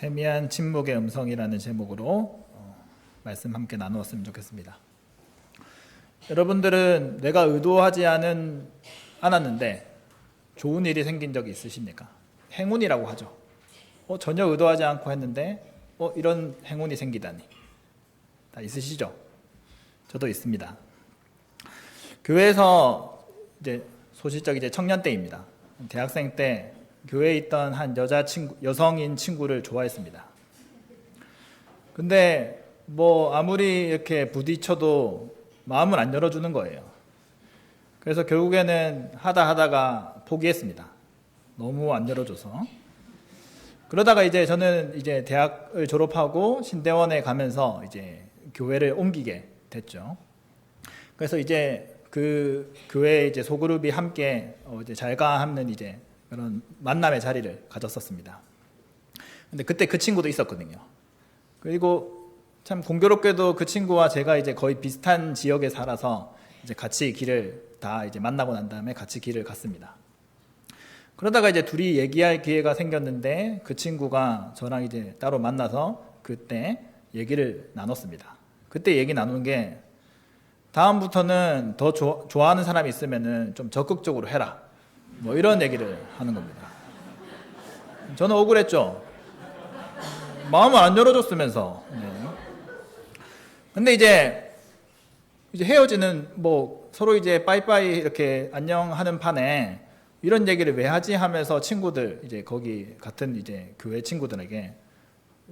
세미한 침묵의 음성이라는 제목으로 어, 말씀 함께 나누었으면 좋겠습니다. 여러분들은 내가 의도하지 않은 않았는데 좋은 일이 생긴 적이 있으십니까? 행운이라고 하죠. 어, 전혀 의도하지 않고 했는데 어, 이런 행운이 생기다니 다 있으시죠? 저도 있습니다. 교회에서 이제 소시적 이제 청년 때입니다. 대학생 때 교회에 있던 한 여자 친구, 여성인 친구를 좋아했습니다. 근데 뭐 아무리 이렇게 부딪혀도 마음을 안 열어주는 거예요. 그래서 결국에는 하다 하다가 포기했습니다. 너무 안 열어줘서. 그러다가 이제 저는 이제 대학을 졸업하고 신대원에 가면서 이제 교회를 옮기게 됐죠. 그래서 이제 그 교회 이제 소그룹이 함께 어 이제 잘가 하는 이제 그런 만남의 자리를 가졌었습니다. 근데 그때 그 친구도 있었거든요. 그리고 참 공교롭게도 그 친구와 제가 이제 거의 비슷한 지역에 살아서 이제 같이 길을 다 이제 만나고 난 다음에 같이 길을 갔습니다. 그러다가 이제 둘이 얘기할 기회가 생겼는데 그 친구가 저랑 이제 따로 만나서 그때 얘기를 나눴습니다. 그때 얘기 나눈 게 다음부터는 더 조, 좋아하는 사람이 있으면은 좀 적극적으로 해라. 뭐 이런 얘기를 하는 겁니다. 저는 억울했죠. 마음을 안 열어줬으면서. 네. 근데 이제 이제 헤어지는 뭐 서로 이제 빠이빠이 이렇게 안녕하는 판에 이런 얘기를 왜 하지 하면서 친구들 이제 거기 같은 이제 교회 친구들에게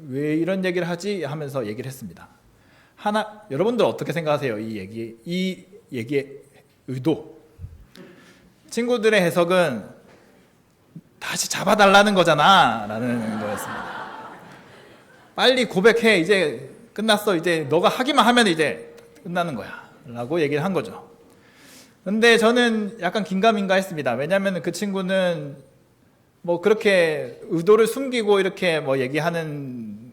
왜 이런 얘기를 하지 하면서 얘기를 했습니다. 하나 여러분들 어떻게 생각하세요? 이 얘기 이 얘기의 의도 친구들의 해석은 다시 잡아달라는 거잖아 라는 거였습니다. 빨리 고백해 이제 끝났어 이제 너가 하기만 하면 이제 끝나는 거야 라고 얘기를 한 거죠. 근데 저는 약간 긴가민가 했습니다. 왜냐하면 그 친구는 뭐 그렇게 의도를 숨기고 이렇게 뭐 얘기하는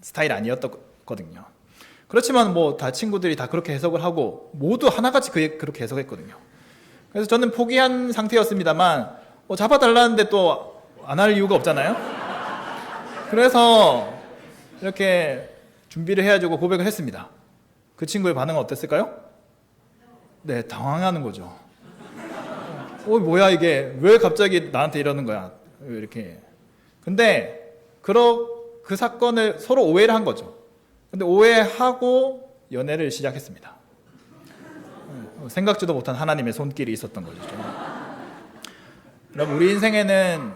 스타일 아니었거든요. 그렇지만 뭐 다 친구들이 다 그렇게 해석을 하고 모두 하나같이 그- 그렇게 해석했거든요. 그래서 저는 포기한 상태였습니다만 뭐 잡아달라는데 또 안 할 이유가 없잖아요. 그래서 이렇게 준비를 해가지고 고백을 했습니다. 그 친구의 반응은 어땠을까요? 네, 당황하는 거죠. 어, 뭐야 이게 왜 갑자기 나한테 이러는 거야? 이렇게. 근데 그러 그 사건을 서로 오해를 한 거죠. 근데 오해하고 연애를 시작했습니다. 어, 생각지도 못한 하나님의 손길이 있었던 거죠. 여러분 우리 인생에는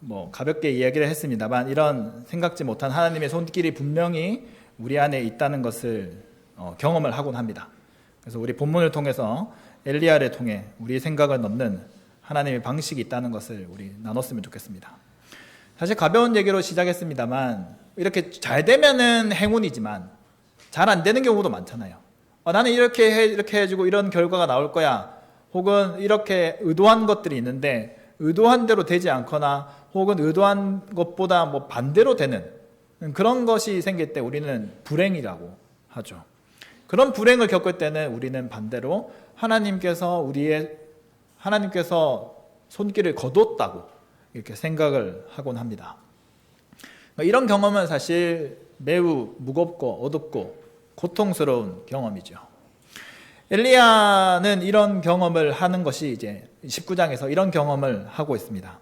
뭐 가볍게 이야기를 했습니다만 이런 생각지 못한 하나님의 손길이 분명히 우리 안에 있다는 것을 어, 경험을 하곤 합니다. 그래서 우리 본문을 통해서 엘리야를 통해 우리의 생각을 넘는 하나님의 방식이 있다는 것을 우리 나눴으면 좋겠습니다. 사실 가벼운 얘기로 시작했습니다만 이렇게 잘 되면은 행운이지만 잘 안 되는 경우도 많잖아요. 어, 나는 이렇게 해, 이렇게 해주고 이런 결과가 나올 거야. 혹은 이렇게 의도한 것들이 있는데 의도한 대로 되지 않거나 혹은 의도한 것보다 뭐 반대로 되는 그런 것이 생길 때 우리는 불행이라고 하죠. 그런 불행을 겪을 때는 우리는 반대로 하나님께서 우리의 하나님께서 손길을 거뒀다고 이렇게 생각을 하곤 합니다. 이런 경험은 사실 매우 무겁고 어둡고 고통스러운 경험이죠. 엘리야는 이런 경험을 하는 것이 이제 19장에서 이런 경험을 하고 있습니다.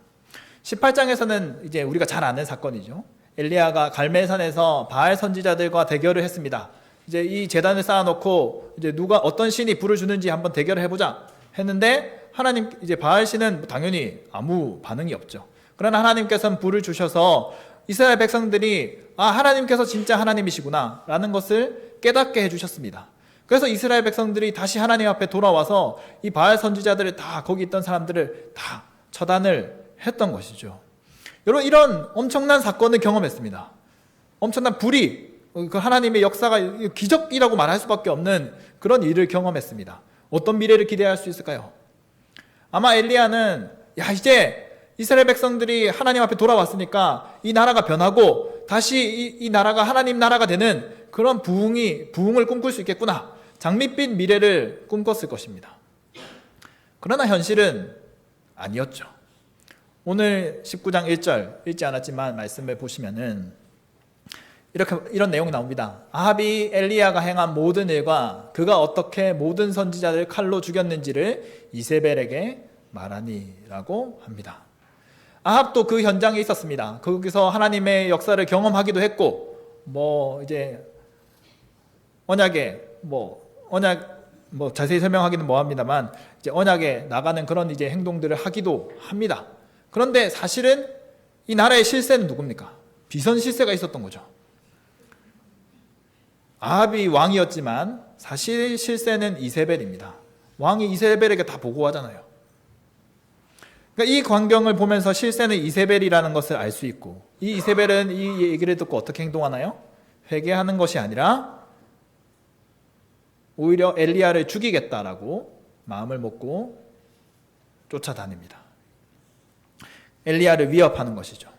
18장에서는 이제 우리가 잘 아는 사건이죠. 엘리야가 갈멜산에서 바알 선지자들과 대결을 했습니다. 이제 이 재단을 쌓아놓고 이제 누가 어떤 신이 불을 주는지 한번 대결을 해보자 했는데 하나님 이제 바알 신은 당연히 아무 반응이 없죠. 그러나 하나님께서는 불을 주셔서 이스라엘 백성들이 아 하나님께서 진짜 하나님이시구나라는 것을 깨닫게 해주셨습니다. 그래서 이스라엘 백성들이 다시 하나님 앞에 돌아와서 이 바알 선지자들을 다 거기 있던 사람들을 다 처단을 했던 것이죠. 여러분 이런 엄청난 사건을 경험했습니다. 엄청난 불이 그 하나님의 역사가 기적이라고 말할 수밖에 없는 그런 일을 경험했습니다. 어떤 미래를 기대할 수 있을까요? 아마 엘리야는 야 이제 이스라엘 백성들이 하나님 앞에 돌아왔으니까 이 나라가 변하고 다시 이, 이 나라가 하나님 나라가 되는 그런 부흥이 부흥을 꿈꿀 수 있겠구나. 장밋빛 미래를 꿈꿨을 것입니다. 그러나 현실은 아니었죠. 오늘 19장 1절 읽지 않았지만 말씀을 보시면은 이렇게 이런 내용이 나옵니다. 아합이 엘리야가 행한 모든 일과 그가 어떻게 모든 선지자를 칼로 죽였는지를 이세벨에게 말하니라고 합니다. 아합도 그 현장에 있었습니다. 거기서 하나님의 역사를 경험하기도 했고 뭐 이제 언약에 뭐 언약 뭐 자세히 설명하기는 뭐합니다만 이제 언약에 나가는 그런 이제 행동들을 하기도 합니다. 그런데 사실은 이 나라의 실세는 누굽니까? 비선 실세가 있었던 거죠. 아합이 왕이었지만 사실 실세는 이세벨입니다. 왕이 이세벨에게 다 보고하잖아요. 그러니까 이 광경을 보면서 실세는 이세벨이라는 것을 알 수 있고 이 이세벨은 이 얘기를 듣고 어떻게 행동하나요? 회개하는 것이 아니라 오히려 엘리야를 죽이겠다라고 마음을 먹고 쫓아다닙니다. 엘리야를 위협하는 것이죠.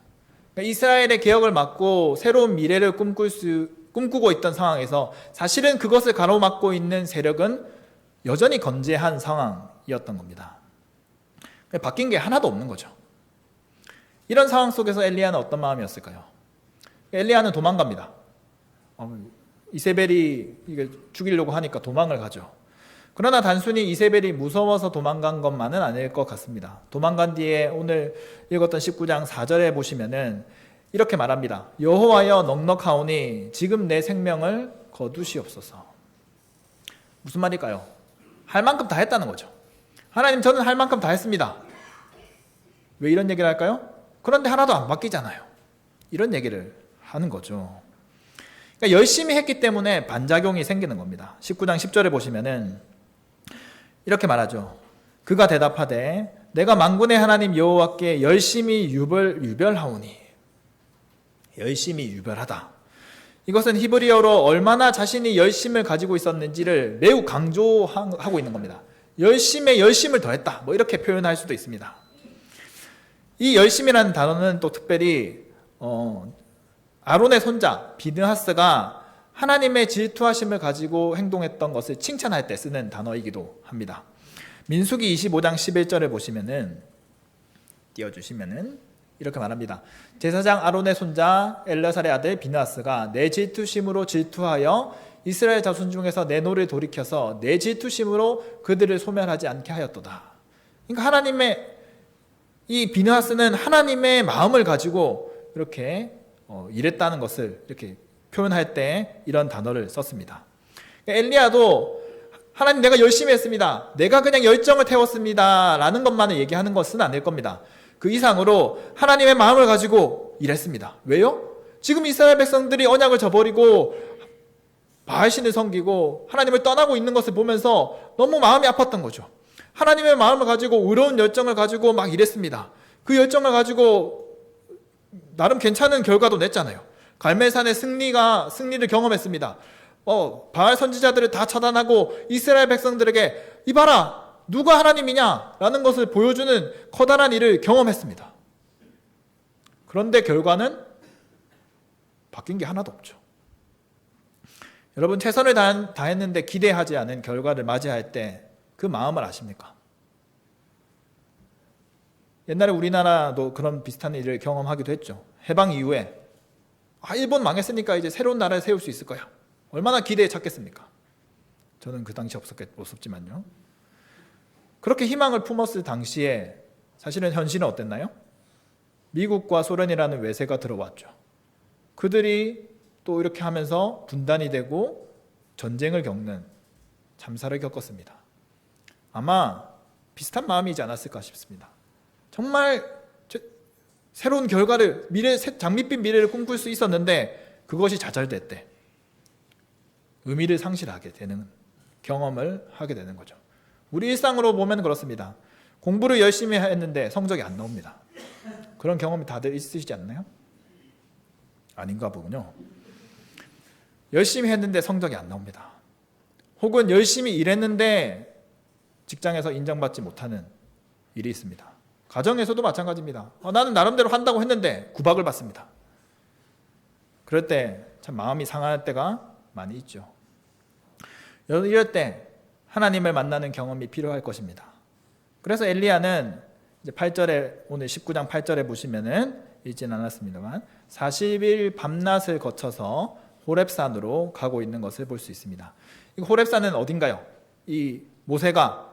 그러니까 이스라엘의 개혁을 막고 새로운 미래를 꿈꿀 수, 꿈꾸고 있던 상황에서 사실은 그것을 가로막고 있는 세력은 여전히 건재한 상황이었던 겁니다. 바뀐 게 하나도 없는 거죠. 이런 상황 속에서 엘리야는 어떤 마음이었을까요? 엘리야는 도망갑니다. 어, 이세벨이 죽이려고 하니까 도망을 가죠. 그러나 단순히 이세벨이 무서워서 도망간 것만은 아닐 것 같습니다. 도망간 뒤에 오늘 읽었던 19장 4절에 보시면은 이렇게 말합니다. 여호와여 넉넉하오니 지금 내 생명을 거두시옵소서. 무슨 말일까요? 할 만큼 다 했다는 거죠. 하나님 저는 할 만큼 다 했습니다. 왜 이런 얘기를 할까요? 그런데 하나도 안 바뀌잖아요. 이런 얘기를 하는 거죠. 그러니까 열심히 했기 때문에 반작용이 생기는 겁니다. 19장 10절에 보시면은 이렇게 말하죠. 그가 대답하되 내가 만군의 하나님 여호와께 열심히 유별 유별하오니 열심히 유별하다. 이것은 히브리어로 얼마나 자신이 열심을 가지고 있었는지를 매우 강조하고 있는 겁니다. 열심에 열심을 더했다. 뭐 이렇게 표현할 수도 있습니다. 이 열심이라는 단어는 또 특별히 어, 아론의 손자 비드하스가 하나님의 질투하심을 가지고 행동했던 것을 칭찬할 때 쓰는 단어이기도 합니다. 민수기 25장 11절에 보시면은 띄워주시면은 이렇게 말합니다. 제사장 아론의 손자 엘라살의 아들 비나스가 내 질투심으로 질투하여 이스라엘 자손 중에서 내 노를 돌이켜서 내 질투심으로 그들을 소멸하지 않게 하였도다. 그러니까 하나님의 이 비나스는 하나님의 마음을 가지고 이렇게 어, 일했다는 것을 이렇게 표현할 때 이런 단어를 썼습니다. 엘리야도 하나님 내가 열심히 했습니다. 내가 그냥 열정을 태웠습니다. 라는 것만을 얘기하는 것은 아닐 겁니다. 그 이상으로 하나님의 마음을 가지고 일했습니다. 왜요? 지금 이스라엘 백성들이 언약을 저버리고 바알신을 섬기고 하나님을 떠나고 있는 것을 보면서 너무 마음이 아팠던 거죠. 하나님의 마음을 가지고 의로운 열정을 가지고 막 일했습니다. 그 열정을 가지고 나름 괜찮은 결과도 냈잖아요. 갈멜산의 승리가 승리를 경험했습니다. 어, 바알 선지자들을 다 차단하고 이스라엘 백성들에게 이봐라 누가 하나님이냐라는 것을 보여주는 커다란 일을 경험했습니다. 그런데 결과는 바뀐 게 하나도 없죠. 여러분 최선을 다했는데 기대하지 않은 결과를 맞이할 때 그 마음을 아십니까? 옛날에 우리나라도 그런 비슷한 일을 경험하기도 했죠. 해방 이후에 아, 일본 망했으니까 이제 새로운 나라를 세울 수 있을 거야. 얼마나 기대에 찼겠습니까? 저는 그 당시 없었겠, 없었지만요. 그렇게 희망을 품었을 당시에 사실은 현실은 어땠나요? 미국과 소련이라는 외세가 들어왔죠. 그들이 또 이렇게 하면서 분단이 되고 전쟁을 겪는 참사를 겪었습니다. 아마 비슷한 마음이지 않았을까 싶습니다. 정말 새로운 결과를 미래 장밋빛 미래를 꿈꿀 수 있었는데 그것이 좌절됐대. 의미를 상실하게 되는 경험을 하게 되는 거죠. 우리 일상으로 보면 그렇습니다. 공부를 열심히 했는데 성적이 안 나옵니다. 그런 경험이 다들 있으시지 않나요? 아닌가 보군요. 열심히 했는데 성적이 안 나옵니다. 혹은 열심히 일했는데 직장에서 인정받지 못하는 일이 있습니다. 가정에서도 마찬가지입니다. 어, 나는 나름대로 한다고 했는데 구박을 받습니다. 그럴 때 참 마음이 상할 때가 많이 있죠. 이럴 때 하나님을 만나는 경험이 필요할 것입니다. 그래서 엘리야는 이제 8절에 오늘 19장 8절에 보시면은 있지는 않았습니다만 40일 밤낮을 거쳐서 호렙산으로 가고 있는 것을 볼 수 있습니다. 이 호렙산은 어딘가요? 이 모세가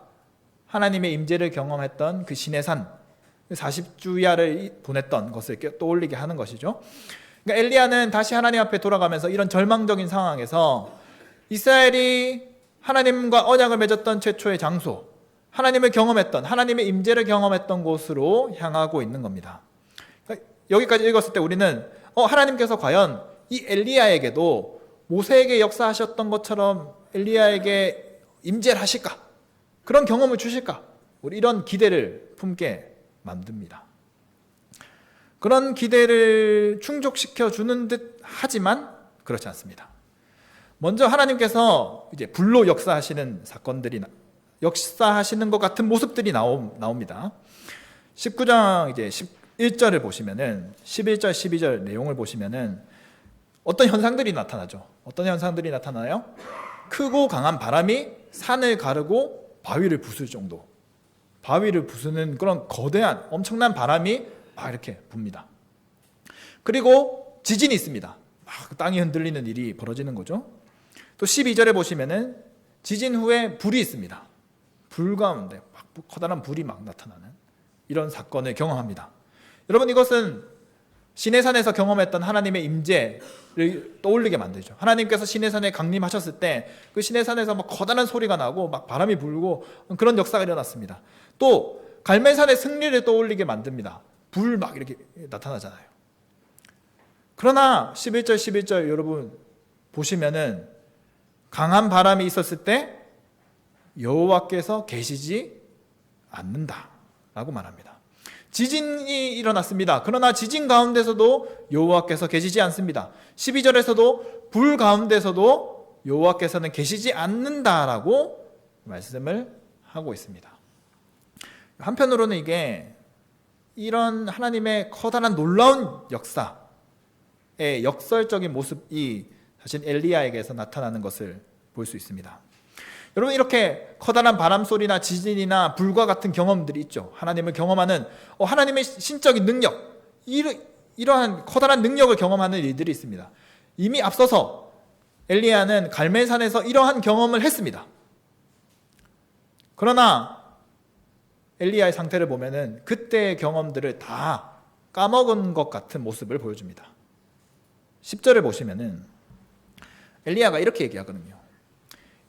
하나님의 임재를 경험했던 그 시내산 40주야를 보냈던 것을 떠올리게 하는 것이죠. 그러니까 엘리야는 다시 하나님 앞에 돌아가면서 이런 절망적인 상황에서 이스라엘이 하나님과 언약을 맺었던 최초의 장소, 하나님을 경험했던 하나님의 임재를 경험했던 곳으로 향하고 있는 겁니다. 그러니까 여기까지 읽었을 때 우리는 어, 하나님께서 과연 이 엘리야에게도 모세에게 역사하셨던 것처럼 엘리야에게 임재를 하실까? 그런 경험을 주실까? 우리 이런 기대를 품게 만듭니다. 그런 기대를 충족시켜 주는 듯 하지만 그렇지 않습니다. 먼저 하나님께서 이제 불로 역사하시는 사건들이 역사하시는 것 같은 모습들이 나옵니다. 19장 이제 11절을 보시면은 11절 12절 내용을 보시면은 어떤 현상들이 나타나죠. 어떤 현상들이 나타나요? 크고 강한 바람이 산을 가르고 바위를 부술 정도. 바위를 부수는 그런 거대한 엄청난 바람이 막 이렇게 붑니다. 그리고 지진이 있습니다. 막 땅이 흔들리는 일이 벌어지는 거죠. 또 12절에 보시면은 지진 후에 불이 있습니다. 불 가운데 막 커다란 불이 막 나타나는 이런 사건을 경험합니다. 여러분 이것은 시내산에서 경험했던 하나님의 임재를 떠올리게 만들죠. 하나님께서 시내산에 강림하셨을 때 그 시내산에서 막 커다란 소리가 나고 막 바람이 불고 그런 역사가 일어났습니다. 또 갈멜산의 승리를 떠올리게 만듭니다. 불 막 이렇게 나타나잖아요. 그러나 11절 11절 여러분 보시면은 강한 바람이 있었을 때 여호와께서 계시지 않는다라고 말합니다. 지진이 일어났습니다. 그러나 지진 가운데서도 여호와께서 계시지 않습니다. 12절에서도 불 가운데서도 여호와께서는 계시지 않는다라고 말씀을 하고 있습니다. 한편으로는 이게 이런 하나님의 커다란 놀라운 역사의 역설적인 모습이 사실 엘리야에게서 나타나는 것을 볼 수 있습니다. 여러분 이렇게 커다란 바람 소리나 지진이나 불과 같은 경험들이 있죠. 하나님을 경험하는 어, 하나님의 신적인 능력 이러, 이러한 커다란 능력을 경험하는 일들이 있습니다. 이미 앞서서 엘리야는 갈멜산에서 이러한 경험을 했습니다. 그러나 엘리야의 상태를 보면은 그때의 경험들을 다 까먹은 것 같은 모습을 보여줍니다. 10절을 보시면은 엘리야가 이렇게 얘기하거든요.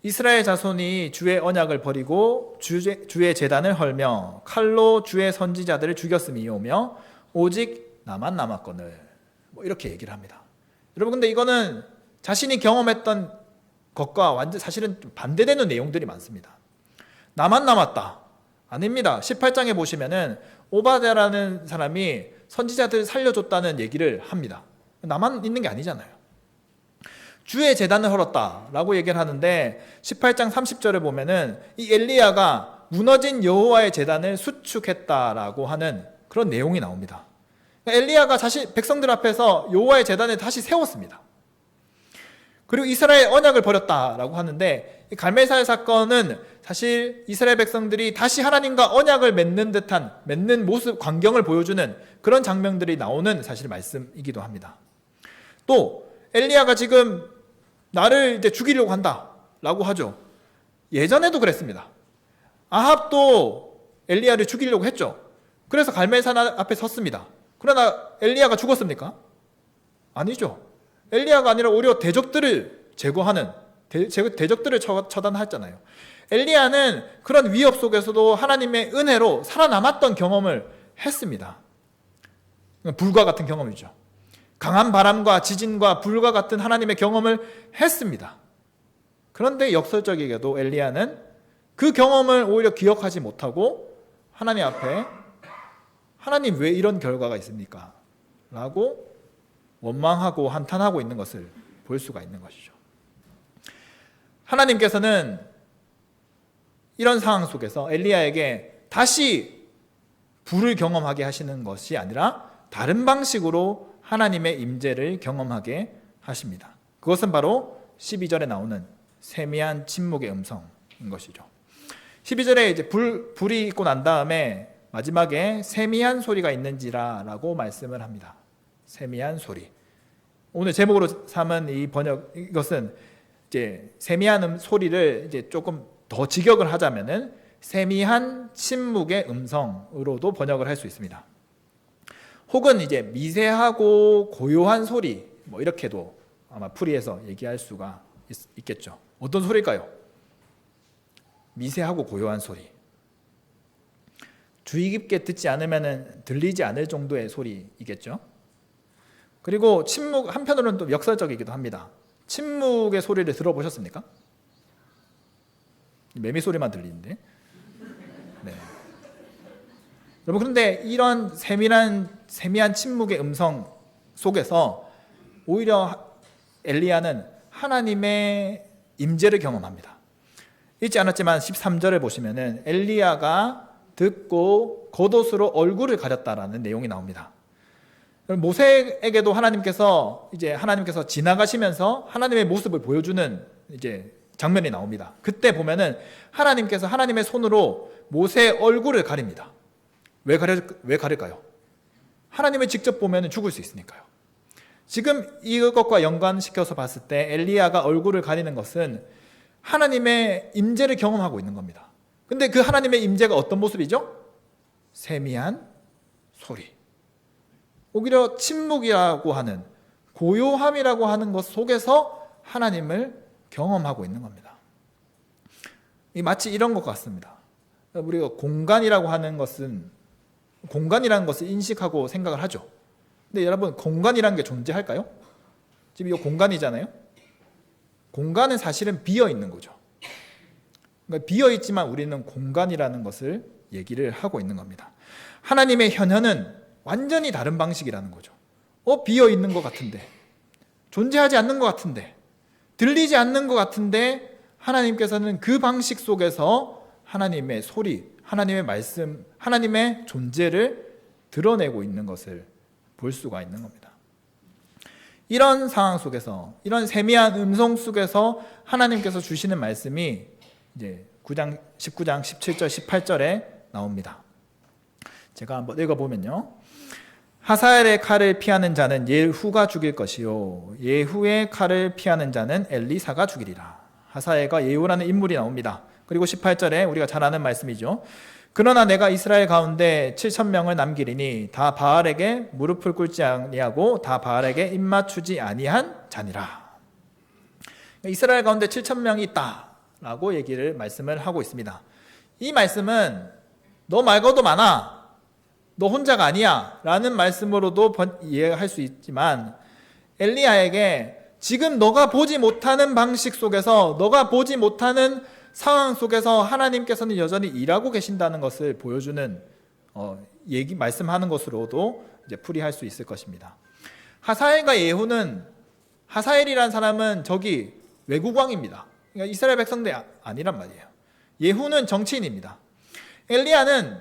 이스라엘 자손이 주의 언약을 버리고 주의, 주의 재단을 헐며 칼로 주의 선지자들을 죽였음이오며 오직 나만 남았거늘 뭐 이렇게 얘기를 합니다. 여러분 근데 이거는 자신이 경험했던 것과 완전 사실은 반대되는 내용들이 많습니다. 나만 남았다. 아닙니다. 18장에 보시면은 오바데라는 사람이 선지자들을 살려줬다는 얘기를 합니다. 나만 있는 게 아니잖아요. 주의 재단을 헐었다라고 얘기를 하는데 18장 30절에 보면은 이 엘리야가 무너진 여호와의 재단을 수축했다라고 하는 그런 내용이 나옵니다. 엘리야가 자신 백성들 앞에서 여호와의 재단을 다시 세웠습니다. 그리고 이스라엘 언약을 버렸다라고 하는데 갈멜사의 사건은 사실 이스라엘 백성들이 다시 하나님과 언약을 맺는 듯한 맺는 모습 광경을 보여주는 그런 장면들이 나오는 사실 말씀이기도 합니다. 또 엘리야가 지금 나를 이제 죽이려고 한다라고 하죠. 예전에도 그랬습니다. 아합도 엘리야를 죽이려고 했죠. 그래서 갈멜산 앞에 섰습니다. 그러나 엘리야가 죽었습니까? 아니죠. 엘리야가 아니라 오히려 대적들을 제거하는 대, 적들을 처단했잖아요. 엘리야는 그런 위협 속에서도 하나님의 은혜로 살아남았던 경험을 했습니다. 불과 같은 경험이죠. 강한 바람과 지진과 불과 같은 하나님의 경험을 했습니다. 그런데 역설적이게도 엘리야는 그 경험을 오히려 기억하지 못하고 하나님 앞에 하나님 왜 이런 결과가 있습니까? 라고 원망하고 한탄하고 있는 것을 볼 수가 있는 것이죠. 하나님께서는 이런 상황 속에서 엘리야에게 다시 불을 경험하게 하시는 것이 아니라 다른 방식으로 하나님의 임재를 경험하게 하십니다. 그것은 바로 12절에 나오는 세미한 침묵의 음성인 것이죠. 12절에 이제 불, 불이 있고 난 다음에 마지막에 세미한 소리가 있는지라라고 말씀을 합니다. 세미한 소리. 오늘 제목으로 삼은 이 번역 이것은 이제 세미한 음, 소리를 이제 조금 더 직역을 하자면은 세미한 침묵의 음성으로도 번역을 할 수 있습니다. 혹은 이제 미세하고 고요한 소리 뭐 이렇게도 아마 풀이해서 얘기할 수가 있, 겠죠 어떤 소리일까요? 미세하고 고요한 소리. 주의 깊게 듣지 않으면 들리지 않을 정도의 소리이겠죠. 그리고 침묵 한편으로는 또 역설적이기도 합니다. 침묵의 소리를 들어보셨습니까? 매미 소리만 들리는데. 네. 여러분 그런데 이런 세밀한 세미한 침묵의 음성 속에서 오히려 엘리야는 하나님의 임재를 경험합니다. 읽지 않았지만 13절을 보시면은 엘리야가 듣고 겉옷으로 얼굴을 가렸다라는 내용이 나옵니다. 모세에게도 하나님께서 이제 하나님께서 지나가시면서 하나님의 모습을 보여주는 이제 장면이 나옵니다. 그때 보면은 하나님께서 하나님의 손으로 모세의 얼굴을 가립니다. 왜 가려 왜 가릴까요? 하나님을 직접 보면 죽을 수 있으니까요. 지금 이것과 연관시켜서 봤을 때 엘리야가 얼굴을 가리는 것은 하나님의 임재를 경험하고 있는 겁니다. 근데 그 하나님의 임재가 어떤 모습이죠? 세미한 소리. 오히려 침묵이라고 하는 고요함이라고 하는 것 속에서 하나님을 경험하고 있는 겁니다. 이 마치 이런 것 같습니다. 우리가 공간이라고 하는 것은 공간이라는 것을 인식하고 생각을 하죠. 근데 여러분 공간이라는 게 존재할까요? 지금 이 공간이잖아요. 공간은 사실은 비어 있는 거죠. 그러니까 비어 있지만 우리는 공간이라는 것을 얘기를 하고 있는 겁니다. 하나님의 현현은 완전히 다른 방식이라는 거죠. 어, 비어 있는 것 같은데, 존재하지 않는 것 같은데, 들리지 않는 것 같은데, 하나님께서는 그 방식 속에서 하나님의 소리, 하나님의 말씀, 하나님의 존재를 드러내고 있는 것을 볼 수가 있는 겁니다. 이런 상황 속에서, 이런 세미한 음성 속에서 하나님께서 주시는 말씀이 이제 9장 19장 17절 18절에 나옵니다. 제가 한번 읽어 보면요. 하사엘의 칼을 피하는 자는 예후가 죽일 것이요 예후의 칼을 피하는 자는 엘리사가 죽이리라. 하사엘과 예후라는 인물이 나옵니다. 그리고 18절에 우리가 잘 아는 말씀이죠. 그러나 내가 이스라엘 가운데 7천 명을 남기리니 다 바알에게 무릎을 꿇지 아니하고 다 바알에게 입 맞추지 아니한 자니라. 이스라엘 가운데 7천 명이 있다. 라고 얘기를 말씀을 하고 있습니다. 이 말씀은 너 말고도 많아. 너 혼자가 아니야. 라는 말씀으로도 이해할 수 있지만 엘리야에게 지금 너가 보지 못하는 방식 속에서 너가 보지 못하는 상황 속에서 하나님께서는 여전히 일하고 계신다는 것을 보여주는 어, 얘기 말씀하는 것으로도 이제 풀이할 수 있을 것입니다. 하사엘과 예후는 하사엘이란 사람은 저기 외국 왕입니다. 그러니까 이스라엘 백성들 아니란 말이에요. 예후는 정치인입니다. 엘리야는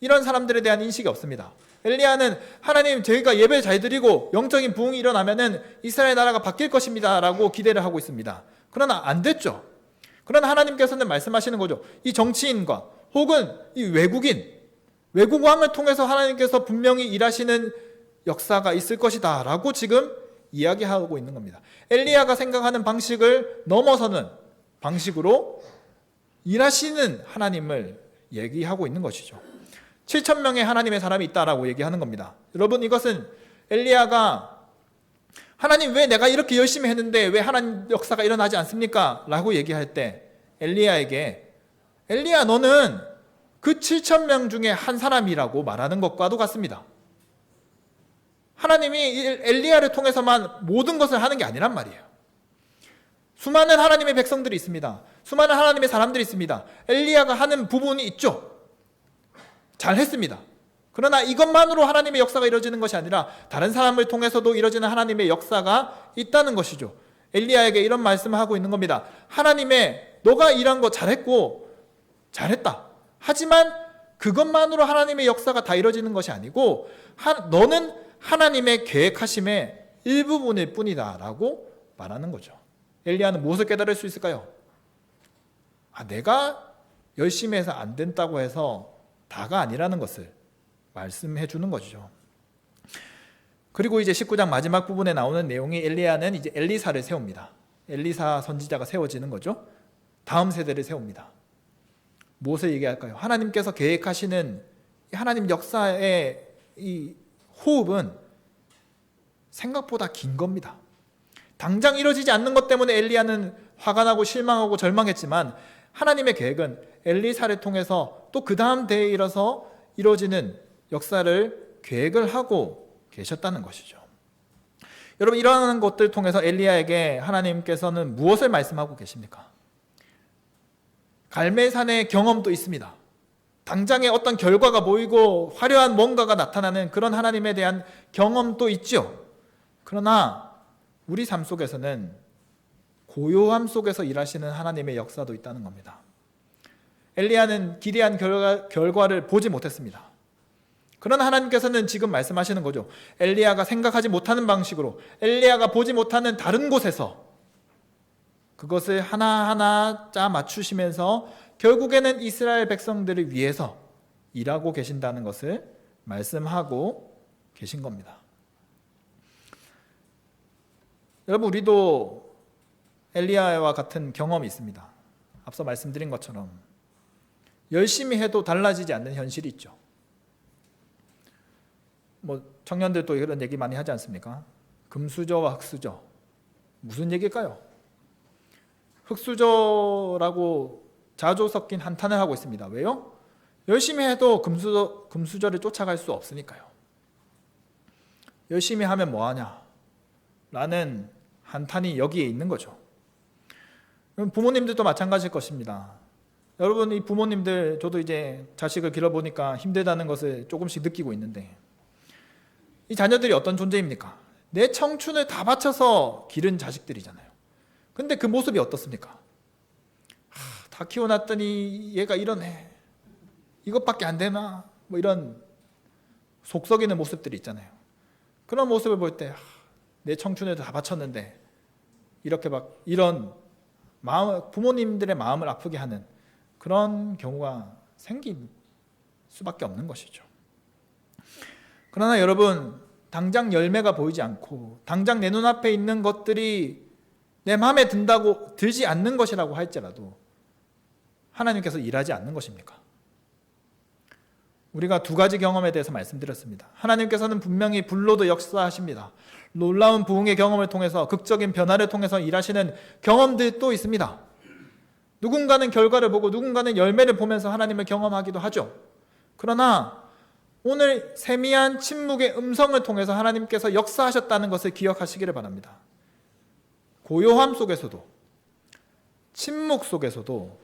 이런 사람들에 대한 인식이 없습니다. 엘리야는 하나님 저희가 예배 잘 드리고 영적인 부흥이 일어나면은 이스라엘 나라가 바뀔 것입니다라고 기대를 하고 있습니다. 그러나 안 됐죠. 그러나 하나님께서는 말씀하시는 거죠. 이 정치인과 혹은 이 외국인, 외국 왕을 통해서 하나님께서 분명히 일하시는 역사가 있을 것이다 라고 지금 이야기하고 있는 겁니다. 엘리야가 생각하는 방식을 넘어서는 방식으로 일하시는 하나님을 얘기하고 있는 것이죠. 7천 명의 하나님의 사람이 있다라고 얘기하는 겁니다. 여러분 이것은 엘리야가 하나님 왜 내가 이렇게 열심히 했는데 왜 하나님 역사가 일어나지 않습니까? 라고 얘기할 때 엘리야에게 엘리야 너는 그 7천 명 중에 한 사람이라고 말하는 것과도 같습니다. 하나님이 엘리야를 통해서만 모든 것을 하는 게 아니란 말이에요. 수많은 하나님의 백성들이 있습니다. 수많은 하나님의 사람들이 있습니다. 엘리야가 하는 부분이 있죠. 잘 했습니다. 그러나 이것만으로 하나님의 역사가 이루어지는 것이 아니라 다른 사람을 통해서도 이루어지는 하나님의 역사가 있다는 것이죠. 엘리야에게 이런 말씀을 하고 있는 겁니다. 하나님의 너가 일한 거 잘했고 잘했다. 하지만 그것만으로 하나님의 역사가 다 이루어지는 것이 아니고 너는 하나님의 계획하심의 일부분일 뿐이다라고 말하는 거죠. 엘리야는 무엇을 깨달을 수 있을까요? 아, 내가 열심히 해서 안 된다고 해서 다가 아니라는 것을 말씀해 주는 것이죠. 그리고 이제 19장 마지막 부분에 나오는 내용이 엘리야는 이제 엘리사를 세웁니다. 엘리사 선지자가 세워지는 거죠. 다음 세대를 세웁니다. 무엇을 얘기할까요? 하나님께서 계획하시는 이 하나님 역사의 이 호흡은 생각보다 긴 겁니다. 당장 이루어지지 않는 것 때문에 엘리야는 화가 나고 실망하고 절망했지만 하나님의 계획은 엘리사를 통해서 또 그 다음 대에 이뤄서 이루어지는 역사를 계획을 하고 계셨다는 것이죠. 여러분 이러한 것들 통해서 엘리야에게 하나님께서는 무엇을 말씀하고 계십니까? 갈매산의 경험도 있습니다. 당장에 어떤 결과가 보이고 화려한 뭔가가 나타나는 그런 하나님에 대한 경험도 있죠. 그러나 우리 삶 속에서는 고요함 속에서 일하시는 하나님의 역사도 있다는 겁니다. 엘리야는 기대한 결과, 결과를 보지 못했습니다. 그러나 하나님께서는 지금 말씀하시는 거죠. 엘리야가 생각하지 못하는 방식으로 엘리야가 보지 못하는 다른 곳에서 그것을 하나하나 짜 맞추시면서 결국에는 이스라엘 백성들을 위해서 일하고 계신다는 것을 말씀하고 계신 겁니다. 여러분 우리도 엘리야와 같은 경험이 있습니다. 앞서 말씀드린 것처럼 열심히 해도 달라지지 않는 현실이 있죠. 뭐 청년들도 이런 얘기 많이 하지 않습니까? 금수저와 흑수저 무슨 얘기일까요? 흑수저라고 자주 섞인 한탄을 하고 있습니다. 왜요? 열심히 해도 금수저, 금수저를 쫓아갈 수 없으니까요. 열심히 하면 뭐하냐? 라는 한탄이 여기에 있는 거죠. 부모님들도 마찬가지일 것입니다. 여러분, 이 부모님들, 저도 이제 자식을 길러보니까 힘들다는 것을 조금씩 느끼고 있는데, 이 자녀들이 어떤 존재입니까? 내 청춘을 다 바쳐서 기른 자식들이잖아요. 근데 그 모습이 어떻습니까? 하, 다 키워놨더니 얘가 이러네. 이것밖에 안 되나? 뭐 이런 속썩이는 모습들이 있잖아요. 그런 모습을 볼 때 내 청춘을 다 바쳤는데 이렇게 막 이런 마음 부모님들의 마음을 아프게 하는 그런 경우가 생길 수밖에 없는 것이죠. 그러나 여러분 당장 열매가 보이지 않고 당장 내 눈앞에 있는 것들이 내 마음에 든다고 들지 않는 것이라고 할지라도 하나님께서 일하지 않는 것입니까? 우리가 두 가지 경험에 대해서 말씀드렸습니다. 하나님께서는 분명히 불로도 역사하십니다. 놀라운 부흥의 경험을 통해서 극적인 변화를 통해서 일하시는 경험들도 있습니다. 누군가는 결과를 보고 누군가는 열매를 보면서 하나님을 경험하기도 하죠. 그러나 오늘 세미한 침묵의 음성을 통해서 하나님께서 역사하셨다는 것을 기억하시기를 바랍니다. 고요함 속에서도 침묵 속에서도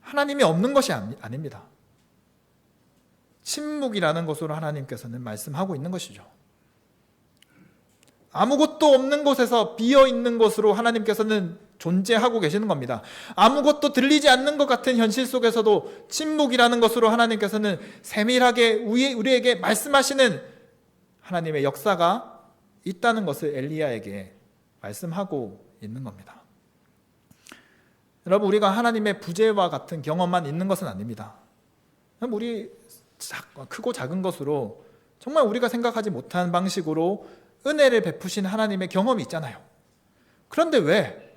하나님이 없는 것이 아닙니다. 침묵이라는 것으로 하나님께서는 말씀하고 있는 것이죠. 아무것도 없는 곳에서 비어 있는 것으로 하나님께서는 존재하고 계시는 겁니다. 아무것도 들리지 않는 것 같은 현실 속에서도 침묵이라는 것으로 하나님께서는 세밀하게 우리에게 말씀하시는 하나님의 역사가 있다는 것을 엘리야에게 말씀하고 있는 겁니다. 여러분 우리가 하나님의 부재와 같은 경험만 있는 것은 아닙니다. 우리 크고 작은 것으로 정말 우리가 생각하지 못한 방식으로 은혜를 베푸신 하나님의 경험이 있잖아요. 그런데 왜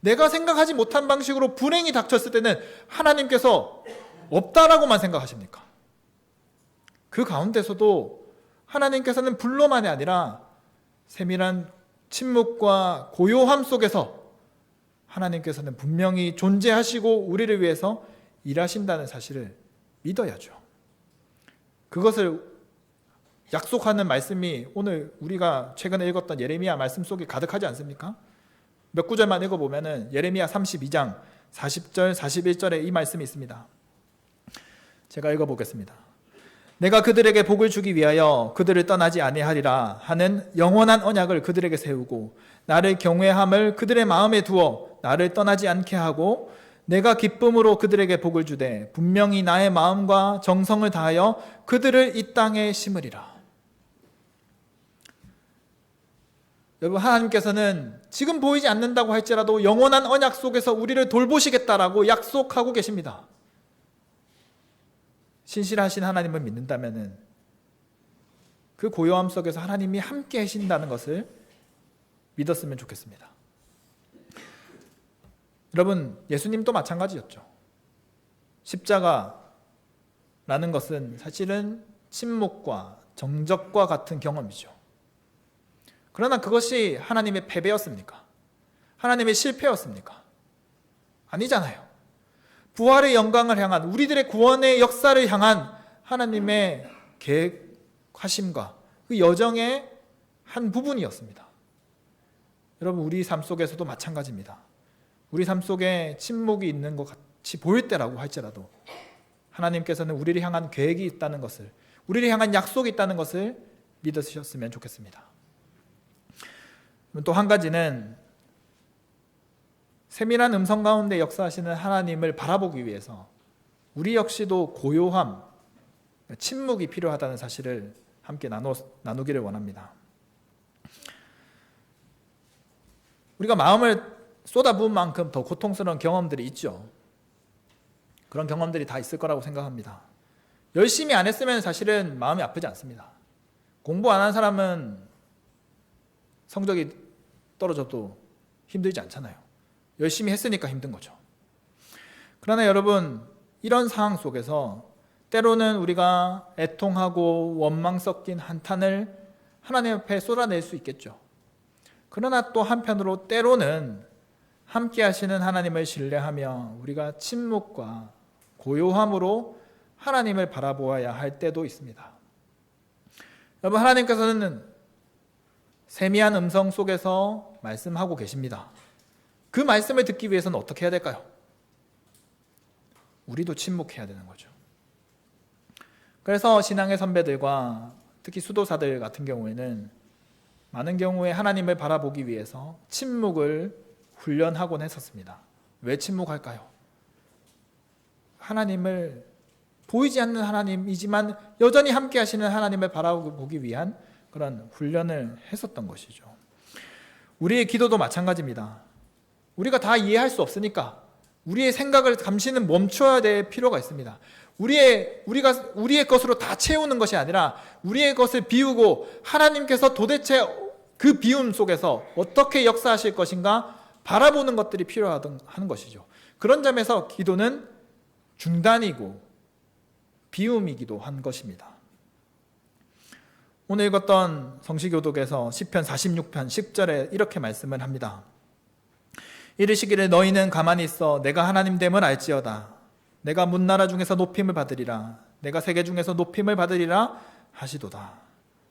내가 생각하지 못한 방식으로 불행이 닥쳤을 때는 하나님께서 없다라고만 생각하십니까? 그 가운데서도 하나님께서는 불로만이 아니라 세밀한 침묵과 고요함 속에서 하나님께서는 분명히 존재하시고 우리를 위해서 일하신다는 사실을 믿어야죠. 그것을 약속하는 말씀이 오늘 우리가 최근에 읽었던 예레미야 말씀 속에 가득하지 않습니까? 몇 구절만 읽어보면 예레미야 32장 40절 41절에 이 말씀이 있습니다. 제가 읽어보겠습니다. 내가 그들에게 복을 주기 위하여 그들을 떠나지 아니하리라 하는 영원한 언약을 그들에게 세우고 나를 경외함을 그들의 마음에 두어 나를 떠나지 않게 하고 내가 기쁨으로 그들에게 복을 주되 분명히 나의 마음과 정성을 다하여 그들을 이 땅에 심으리라. 여러분 하나님께서는 지금 보이지 않는다고 할지라도 영원한 언약 속에서 우리를 돌보시겠다라고 약속하고 계십니다. 신실하신 하나님을 믿는다면은 그 고요함 속에서 하나님이 함께 하신다는 것을 믿었으면 좋겠습니다. 여러분, 예수님도 마찬가지였죠. 십자가라는 것은 사실은 침묵과 정적과 같은 경험이죠. 그러나 그것이 하나님의 패배였습니까? 하나님의 실패였습니까? 아니잖아요. 부활의 영광을 향한 우리들의 구원의 역사를 향한 하나님의 계획하심과 그 여정의 한 부분이었습니다. 여러분 우리 삶 속에서도 마찬가지입니다. 우리 삶 속에 침묵이 있는 것 같이 보일 때라고 할지라도 하나님께서는 우리를 향한 계획이 있다는 것을 우리를 향한 약속이 있다는 것을 믿으셨으면 좋겠습니다. 또 한 가지는 세밀한 음성 가운데 역사하시는 하나님을 바라보기 위해서 우리 역시도 고요함, 침묵이 필요하다는 사실을 함께 나누, 나누기를 원합니다. 우리가 마음을 쏟아부은 만큼 더 고통스러운 경험들이 있죠. 그런 경험들이 다 있을 거라고 생각합니다. 열심히 안 했으면 사실은 마음이 아프지 않습니다. 공부 안 한 사람은 성적이 떨어져도 힘들지 않잖아요. 열심히 했으니까 힘든 거죠. 그러나 여러분, 이런 상황 속에서 때로는 우리가 애통하고 원망 섞인 한탄을 하나님 앞에 쏟아낼 수 있겠죠. 그러나 또 한편으로 때로는 함께 하시는 하나님을 신뢰하며 우리가 침묵과 고요함으로 하나님을 바라보아야 할 때도 있습니다. 여러분, 하나님께서는 세미한 음성 속에서 말씀하고 계십니다. 그 말씀을 듣기 위해서는 어떻게 해야 될까요? 우리도 침묵해야 되는 거죠. 그래서 신앙의 선배들과 특히 수도사들 같은 경우에는 많은 경우에 하나님을 바라보기 위해서 침묵을 훈련하곤 했었습니다. 왜 침묵할까요? 하나님을 보이지 않는 하나님이지만 여전히 함께 하시는 하나님을 바라보기 위한 그런 훈련을 했었던 것이죠. 우리의 기도도 마찬가지입니다. 우리가 다 이해할 수 없으니까 우리의 생각을 잠시는 멈춰야 될 필요가 있습니다. 우리의 우리가 우리의 것으로 다 채우는 것이 아니라 우리의 것을 비우고 하나님께서 도대체 그 비움 속에서 어떻게 역사하실 것인가 바라보는 것들이 필요하던 하는 것이죠. 그런 점에서 기도는 중단이고 비움이기도 한 것입니다. 오늘 읽었던 성시교독에서 10편 46편 10절에 이렇게 말씀을 합니다. 이르시기를 너희는 가만히 있어 내가 하나님 됨을 알지어다. 내가 문나라 중에서 높임을 받으리라. 내가 세계 중에서 높임을 받으리라 하시도다.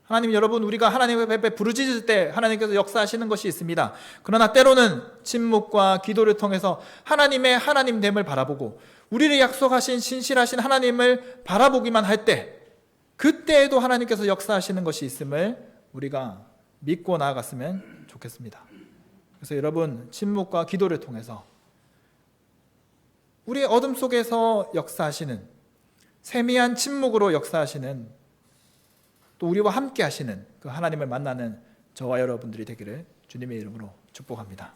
하나님 여러분 우리가 하나님의 앞에 부르짖을 때 하나님께서 역사하시는 것이 있습니다. 그러나 때로는 침묵과 기도를 통해서 하나님의 하나님 됨을 바라보고 우리를 약속하신 신실하신 하나님을 바라보기만 할 때 그때에도 하나님께서 역사하시는 것이 있음을 우리가 믿고 나아갔으면 좋겠습니다. 그래서 여러분 침묵과 기도를 통해서 우리의 어둠 속에서 역사하시는 세미한 침묵으로 역사하시는 또 우리와 함께 하시는 그 하나님을 만나는 저와 여러분들이 되기를 주님의 이름으로 축복합니다.